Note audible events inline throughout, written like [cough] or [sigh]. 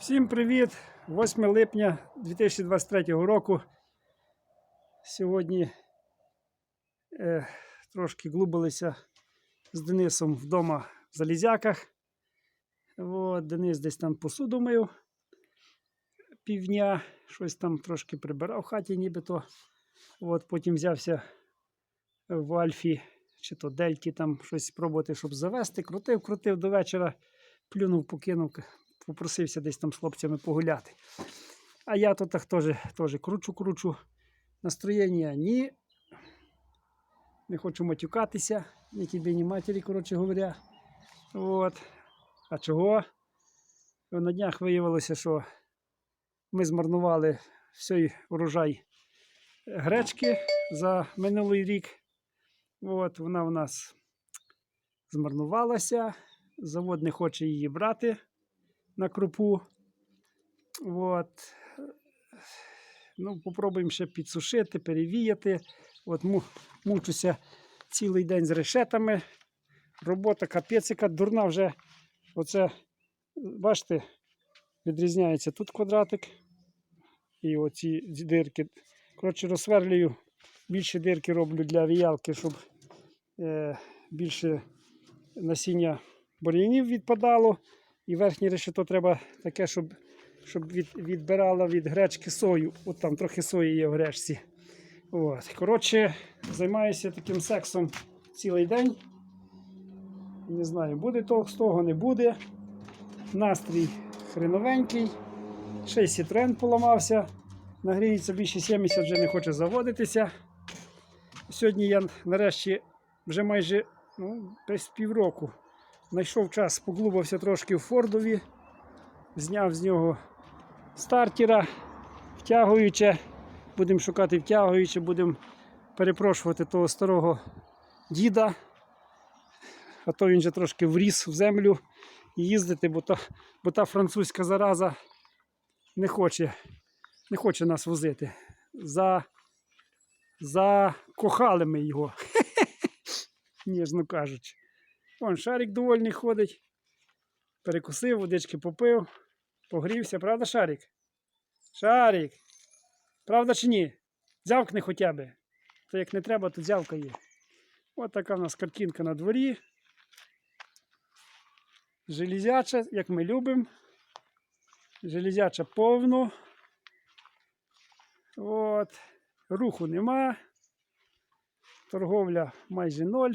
Всім привіт! 8 липня 2023 року. Сьогодні е, трошки глубилися з Денисом вдома в Залізяках. От, Денис десь там посуду мив півдня, щось там трошки прибирав в хаті, нібито. От, потім взявся в Альфі чи то Дельті там щось спробувати, щоб завести. Крутив, крутив до вечора, плюнув, покинув, попросився десь там з хлопцями погуляти. А я тут так теж, теж кручу, кручу. Настроєння ні. Не хочу матюкатися, ні тобі, ні матері, коротше говоря. От. А чого? На днях виявилося, що ми змарнували всій урожай гречки за минулий рік. От, вона в нас змарнувалася. Завод не хоче її брати на крупу. От. Ну, попробуємо ще підсушити, перевіяти. От мучуся цілий день з решетами. Робота капець, яка дурна вже. Оце, бачите, відрізняється тут квадратик. І оці дирки. Коротше, розсверлюю, більше дирки роблю для віялки, щоб е, більше насіння бур'янів відпадало. І верхнє решето треба таке, щоб, щоб від, відбирало від гречки сою. От там трохи сої є в гречці. От. Коротше, займаюся таким сексом цілий день. Не знаю, буде того з того, не буде. Настрій хреновенький. Ще й Citroen поламався. Нагріється більше 70, вже не хоче заводитися. Сьогодні я нарешті вже майже ну, десь півроку знайшов час, поглубився трошки в Фордові, зняв з нього стартера, втягуюче. Будемо шукати втягуюче, будемо перепрошувати того старого діда. А то він же трошки вріс в землю і їздити, бо та, бо та французька зараза не хоче, не хоче нас возити. За, закохали ми його, [laughs] ніжно кажучи. Вон шарик довольний ходить. Перекусив, водички попив, погрівся, правда, шарик? Шарик. Правда чи ні? Дзявкни хоча б. То як не треба, то дзявка є. Ось така в нас картинка на дворі. Железяча, як ми любимо. Железяча повно. От. Руху нема. Торговля майже ноль.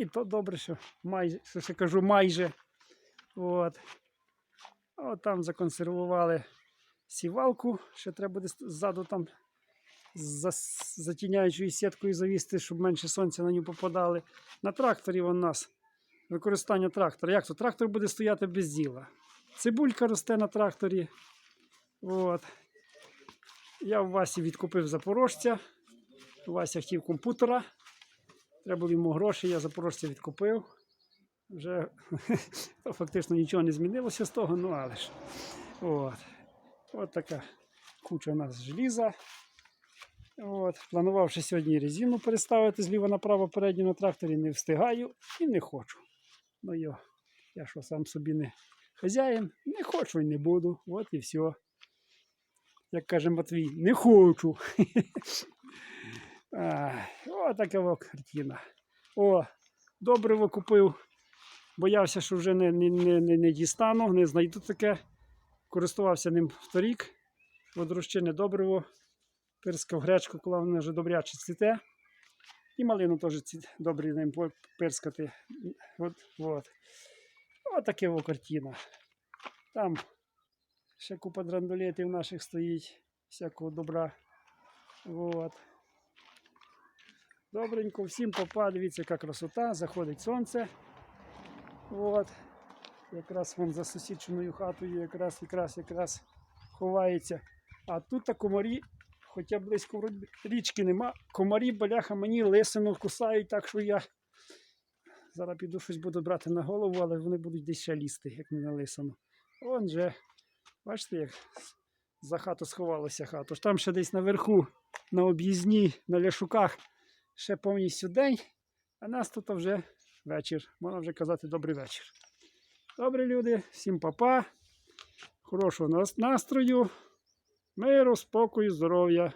І то добре, що майже, що ще кажу, майже. От. От там законсервували сівалку. Ще треба буде ззаду там за затіняючою сіткою завісти, щоб менше сонця на нього попадали. На тракторі у нас використання трактора. Як то? Трактор буде стояти без діла. Цибулька росте на тракторі. От. Я в Васі відкупив запорожця. Вася хотів комп'ютера. Треба було йому гроші, я запорожця відкупив. Вже [laughs] фактично нічого не змінилося з того, ну але ж. От. От така куча у нас желіза. От. Планував сьогодні резину переставити зліва направо передню на тракторі, не встигаю і не хочу. Ну йо, я що сам собі не хазяїн, не хочу і не буду. От і все. Як каже Матвій, не хочу. [laughs] О, така о, картина. О, добриво купив. Боявся, що вже не, не, не, не, дістану, не знайду таке. Користувався ним вторік. Водорощине добриво. Пирскав гречку, коли вона вже добряче цвіте. І малину теж добре ним пирскати. От, от. От таке о картина. Там ще купа драндулетів наших стоїть, всякого добра. От. Добренько, всім попа, дивіться, яка красота, заходить сонце. От. Якраз вон за сусідчиною хатою якраз, якраз, якраз ховається. А тут та комарі, хоча близько річки нема, комарі, баляха, мені лисину кусають, так що я зараз піду щось буду брати на голову, але вони будуть десь ще лізти, як не на лисину. Он же, бачите, як за хату сховалася хата. Там ще десь наверху, на об'їзні, на ляшуках ще повністю день, а нас тут вже вечір. Можна вже казати добрий вечір. Добрі люди, всім папа. хорошого настрою, миру, спокою, здоров'я.